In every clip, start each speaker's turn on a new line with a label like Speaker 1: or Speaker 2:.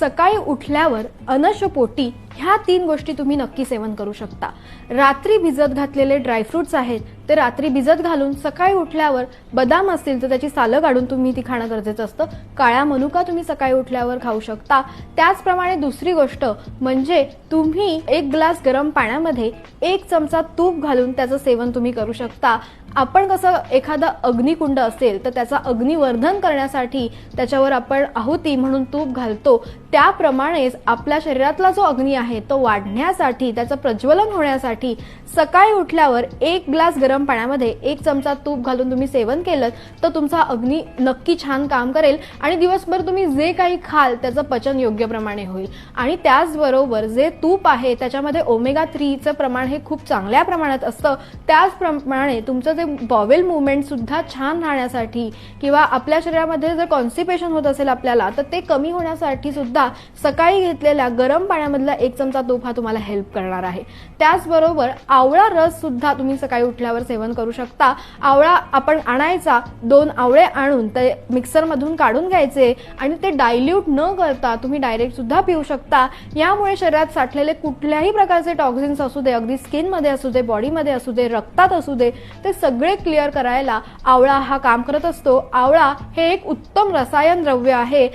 Speaker 1: सकाळी उठल्यावर अनशपोटी ह्या तीन गोष्टी तुम्ही नक्की सेवन करू शकता. रात्री भिजत घातलेले ड्रायफ्रुट्स आहेत ते रात्री भिजत घालून सकाळी उठल्यावर बदाम असतील तर त्याची सालं काढून तुम्ही ती खाणं गरजेचं असतं. काळ्या मनुका तुम्ही सकाळी उठल्यावर खाऊ शकता. त्याचप्रमाणे दुसरी गोष्ट म्हणजे तुम्ही एक ग्लास गरम पाण्यामध्ये एक चमचा तूप घालून त्याचं सेवन तुम्ही करू शकता. आपण कसं एखादा अग्निकुंड असेल तर त्याचा अग्निवर्धन करण्यासाठी त्याच्यावर आपण आहुती म्हणून तूप घालतो. त्याप्रमाणेच आपल्या शरीरातला जो अग्नी आहे तो वाढण्यासाठी त्याचं प्रज्वलन होण्यासाठी सकाळी उठल्यावर एक ग्लास गरम पाण्यामध्ये एक चमचा तूप घालून तुम्ही सेवन केलं तर तुमचा अग्नी नक्की छान काम करेल आणि दिवसभर तुम्ही जे काही खाल त्याचं पचन योग्य प्रमाणे होईल. आणि त्याचबरोबर जे तूप आहे त्याच्यामध्ये ओमेगा थ्रीचं प्रमाण हे खूप चांगल्या प्रमाणात असतं. त्याचप्रमाणे तुमचं जे बॉवेल मुवमेंट सुद्धा छान राहण्यासाठी किंवा आपल्या शरीरामध्ये जर कॉन्स्टिपेशन होत असेल आपल्याला तर ते कमी होण्यासाठी सुद्धा सकाळी घेतलेल्या गरम पाण्यामधला एक चमचा तूप हा तुम्हाला हेल्प करणार आहे. त्याचबरोबर आवळा रस सुद्धा तुम्ही सकाळी उठल्यावर सेवन करू शकता. आवळा आपण आणायचा दोन आवळे आणून ते मिक्सरमधून काढून घ्यायचे आणि ते डायल्यूट न करता तुम्ही डायरेक्ट सुद्धा पिऊ शकता. यामुळे शरीरात साठलेले कुठल्याही प्रकारचे टॉक्झिन्स असू दे अगदी स्किनमध्ये असू दे बॉडीमध्ये असू दे रक्तात असू दे ते सगळे क्लिअर करायला आवळा हा काम करत असतो. आवळा हे एक उत्तम रसायन द्रव्य आहे.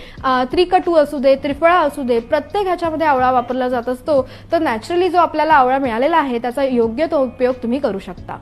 Speaker 1: त्रिकटू असू दे त्रिफळा असू दे प्रत्येक ह्याच्यामध्ये आवळा वापरला जातो. जात असतो तर नॅचरली जो आपल्याला आवळा मिळालेला आहे त्याचा योग्य तो उपयोग तुम्ही करू शकता.